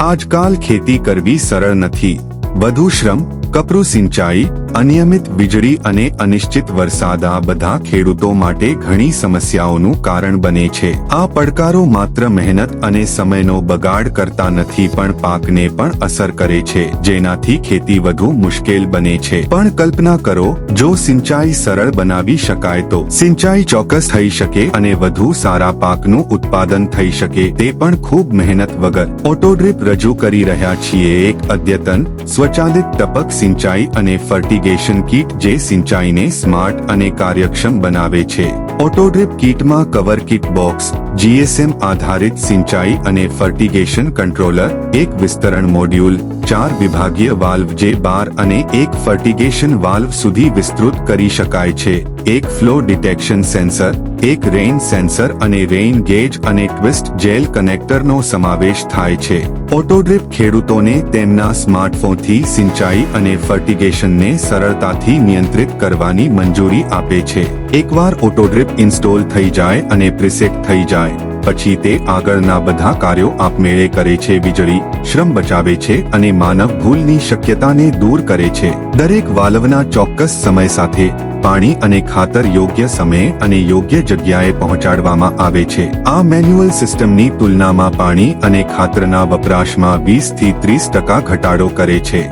આજકાલ ખેતી કરવી સરળ નથી. વધુ શ્રમ કપરું સિંચાઈ અનિયમિત વીજળી અને અનિશ્ચિત વરસાદ આ બધા ખેડૂતો માટે ઘણી સમસ્યાઓનું કારણ બને છે. આ પડકારો માત્ર મહેનત અને સમયનો બગાડ કરતા નથી પણ પાકને પણ અસર કરે છે, જેનાથી ખેતી વધુ મુશ્કેલ બને છે. પણ કલ્પના કરો, જો સિંચાઈ સરળ બનાવી શકાય તો સિંચાઈ ચોક્કસ થઈ શકે અને વધુ સારા પાકનું ઉત્પાદન થઈ શકે તે પણ ખૂબ મહેનત વગર. ઓટોડ્રીપ રજૂ કરી રહ્યા છીએ એક અદ્યતન, સ્વચાલિત ટપક સિંચાઈ અને ફર્ટિગેશન કીટ જે સિંચાઈને સ્માર્ટ અને કાર્યક્ષમ બનાવે છે. ઓટોડ્રીપ કીટમાં કવર કીટ બોક્સ, જીએસએમ આધારિત સિંચાઈ અને ફર્ટિગેશન કંટ્રોલર, એક વિસ્તરણ મોડ્યુલ, ચાર વિભાગીય વાલ્વ જે બાર અને એક ફર્ટિગેશન વાલ્વ સુધી વિસ્તૃત કરી શકાય છે. એક ફ્લો ડિટેક્શન સેન્સર એક રેઇન સેન્સર અને રેઇન ગેજ અને ટ્વિસ્ટ જેલ કનેક્ટરનો સમાવેશ થાય છે. ઓટોડ્રીપ ખેડૂતોને તેમના સ્માર્ટફોનથી સિંચાઈ અને ફર્ટિગેશનને સરળતાથી નિયંત્રિત કરવાની મંજૂરી આપે છે. એકવાર ઓટોડ્રીપ ઇન્સ્ટોલ થઈ જાય અને પ્રિસેટ થઈ જાય પછી તે આગળના બધા કાર્યો આપમેળે કરે છે, વીજળી, શ્રમ બચાવે છે અને માનવ ભૂલની શક્યતાને દૂર કરે છે. દરેક વાલવના ચોક્કસ સમય સાથે પાણી અને ખાતર યોગ્ય સમયે અને યોગ્ય જગ્યાએ પહોંચાડવામાં આવે છે. આ મેન્યુઅલ સિસ્ટમની તુલનામાં પાણી અને ખાતરના વપરાશમાં વીસથી ત્રીસ ટકા ઘટાડો કરે છે.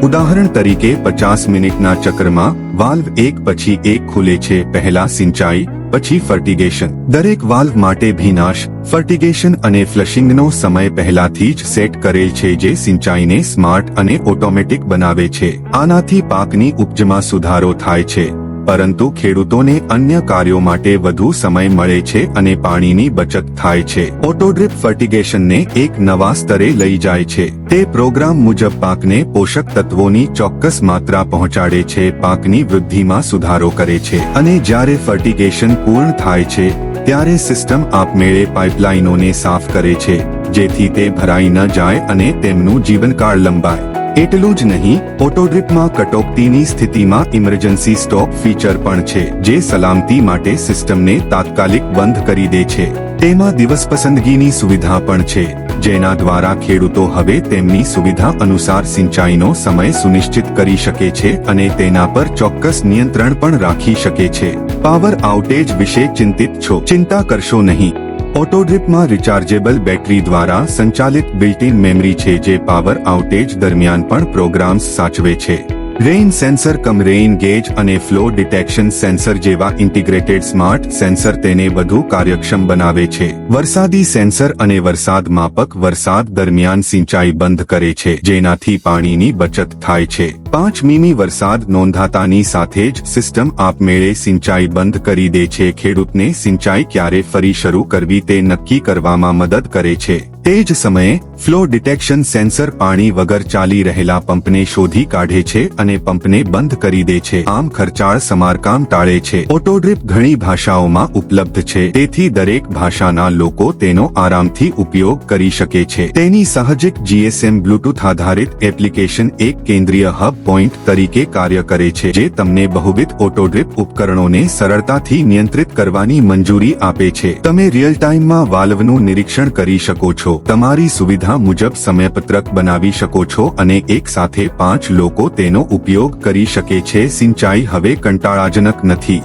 ઉદાહરણ તરીકે, પચાસ મિનિટના ચક્રમાં વાલ્વ એક પછી એક ખુલે છે. પહેલા સિંચાઈ પછી ફર્ટિગેશન દરેક વાલ્વ માટે ભીનાશ ફર્ટિગેશન અને ફ્લશિંગનો સમય પહેલાથી જ સેટ કરેલ છે જે સિંચાઈને સ્માર્ટ અને ઓટોમેટિક બનાવે છે. આનાથી પાકની ઉપજમાં સુધારો થાય છે. પરંતુ ખેડૂતોને અન્ય કાર્યો માટે વધુ સમય મળે છે અને પાણીની બચત થાય છે. ઓટોડ્રીપ ફર્ટિગેશનને એક નવા સ્તરે લઈ જાય છે. તે પ્રોગ્રામ મુજબ પાકને પોષક તત્વોની ચોક્કસ માત્રા પહોંચાડે છે, પાકની વૃદ્ધિમાં સુધારો કરે છે અને જ્યારે ફર્ટિગેશન પૂર્ણ થાય છે, ત્યારે સિસ્ટમ આપમેળે પાઇપલાઇનોને સાફ કરે છે, જેથી તે ભરાઈ ન જાય અને તેમનું જીવનકાળ લંબાય. એટલું જ નહીં, ઓટોડ્રીપમાં કટોકટીની સ્થિતિમાં ઇમરજન્સી સ્ટોપ ફીચર પણ છે, જે સલામતી માટે સિસ્ટમને તાત્કાલિક બંધ કરી દે છે. તેમાં દિવસ પસંદગીની સુવિધા પણ છે, જેના દ્વારા ખેડૂતો હવે તેમની સુવિધા અનુસાર સિંચાઈનો સમય સુનિશ્ચિત કરી શકે છે અને તેના પર ચોક્કસ નિયંત્રણ પણ રાખી શકે છે. પાવર આઉટેજ વિશે ચિંતિત છો, ચિંતા કરશો નહીં. ઓટોડ્રીપમાં રિચાર્જેબલ બેટરી દ્વારા સંચાલિત બિલ્ટ-ઇન મેમરી છે જે પાવર આઉટેજ દરમિયાન પણ પ્રોગ્રામ્સ સાચવે છે. Rain sensor cum rain gauge અને ફ્લો ડિટેક્શન સેન્સર જેવા ઇન્ટિગ્રેટેડ સ્માર્ટ સેન્સર તેને વધુ કાર્યક્ષમ બનાવે છે. વરસાદી સેન્સર અને વરસાદ માપક વરસાદ દરમિયાન સિંચાઈ બંધ કરે છે, જેનાથી પાણીની બચત થાય છે. પાંચ મીમી વરસાદ નોંધાતાની સાથે જ સિસ્ટમ આપમેળે સિંચાઈ બંધ કરી દે છે. ખેડૂતને સિંચાઈ ક્યારે ફરી શરૂ કરવી તે નક્કી કરવામાં મદદ કરે છે. તે જ સમયે, ફ્લો ડિટેક્શન સેન્સર પાણી વગર ચાલી રહેલા પંપને શોધી કાઢે છે અને પંપને બંધ કરી દે છે. આમ ખર્ચાળ સમારકામ ટાળે છે. ઓટોડ્રીપ ઘણી ભાષાઓમાં ઉપલબ્ધ છે. તેથી દરેક ભાષાના લોકો તેનો આરામથી ઉપયોગ કરી શકે છે. તેની સહજિક જીએસએમ બ્લૂટૂથ આધારિત એપ્લિકેશન એક કેન્દ્રીય હબ પોઈન્ટ તરીકે કાર્ય કરે છે, જે તમને બહુવિધ ઓટોડ્રીપ ઉપકરણોને સરળતાથી નિયંત્રિત કરવાની મંજૂરી આપે છે. તમે રિયલ ટાઈમમાં વાલ્વનું નિરીક્ષણ કરી શકો છો. તમારી સુવિધા મુજબ સમયપત્રક બનાવી શકો છો અને એક સાથે પાંચ લોકો તેનો ઉપયોગ કરી શકે છે. સિંચાઈ હવે કંટાળાજનક નથી.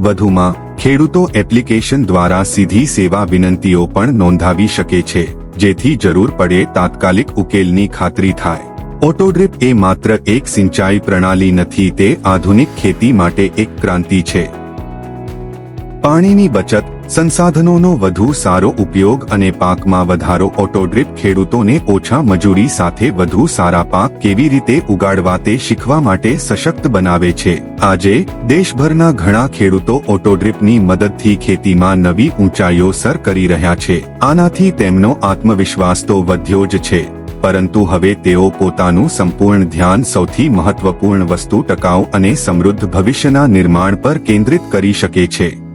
વધુમાં, ખેડૂતો એપ્લિકેશન દ્વારા સીધી સેવા વિનંતીઓ પણ નોંધાવી શકે છે, જેથી જરૂર પડે તાત્કાલિક ઉકેલની ખાતરી થાય. ઓટોડ્રીપ એ માત્ર એક સિંચાઈ પ્રણાલી નથી, તે આધુનિક ખેતી માટે એક ક્રાંતિ છે. પાણીની બચત સંસાધનોનો વધુ સારો ઉપયોગ અને પાકમાં વધારો ઓટોડ્રીપ ખેડૂતોને ઓછા મજૂરી સાથે વધુ સારા પાક કેવી રીતે ઉગાડવા તે શીખવા માટે સશક્ત બનાવે છે. આજે, દેશભરના ઘણા ખેડૂતો ઓટોડ્રીપની મદદથી ખેતીમાં નવી ઊંચાઈઓ સર કરી રહ્યા છે. આનાથી તેમનો આત્મવિશ્વાસ તો વધ્યો જ છે. પરંતુ હવે તેઓ પોતાનું સંપૂર્ણ ધ્યાન સૌથી મહત્વપૂર્ણ વસ્તુ ટકાઉ અને સમૃદ્ધ ભવિષ્યના નિર્માણ પર કેન્દ્રિત કરી શકે છે.